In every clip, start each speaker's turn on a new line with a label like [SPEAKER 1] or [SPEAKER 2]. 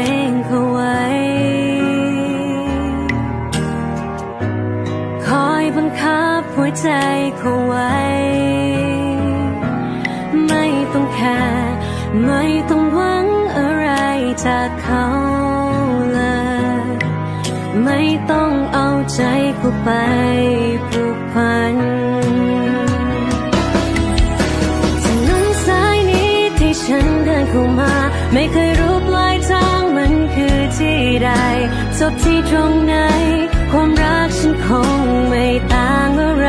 [SPEAKER 1] ง บหัวใจเขาไว้ ไม่ต้องแคร์ไม่ต้องหวังอะไรจากเขาเลย ไม่ต้องเอาใจเขาไปผูกพันถนนสายนี้ที่ฉันเดินเข้ามา ไม่เคยรู้ปลายทางมันคือที่ใดจบที่ตรงไหน ความรักฉันคงไม่ต่างอะไร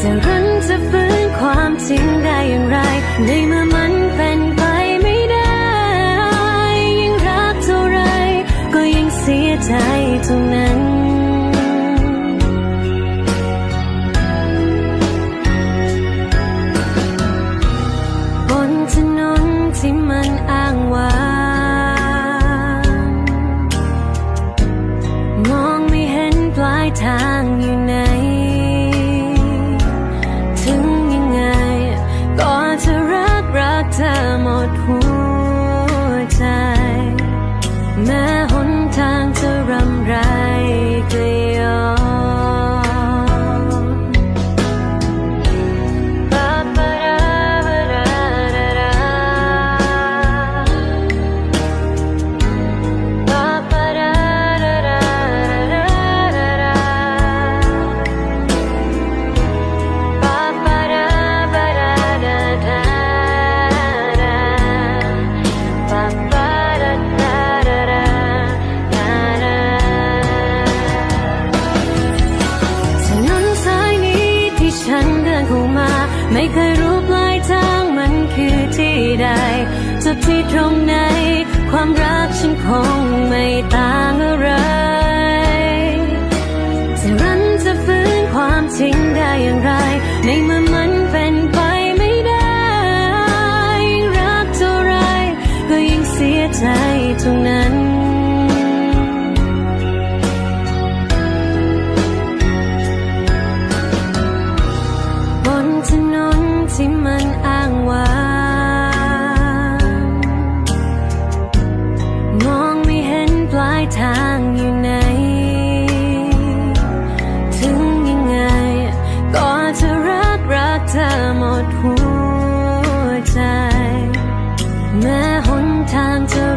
[SPEAKER 1] จะรันจะฟื้นความจริงได้อย่างไรในเมื่อ ทางอยู่ไหน ถึงยังไง ก็จะรักรักเธอหมดหัว ไม่เคยรู้ปลายทางมันคือที่ใดจบที่ตรงไหน ความรักฉันคงไม่ต่างอะไรจะรันจะฟื้นความจริงได้อย่างไร ในเมื่อมันเป็นไปไม่ได้ยิ่งรักเท่าไรก็ยิ่งเสียใจเท่านั้น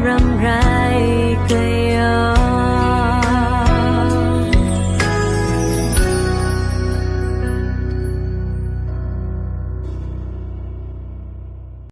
[SPEAKER 1] ร่ำไร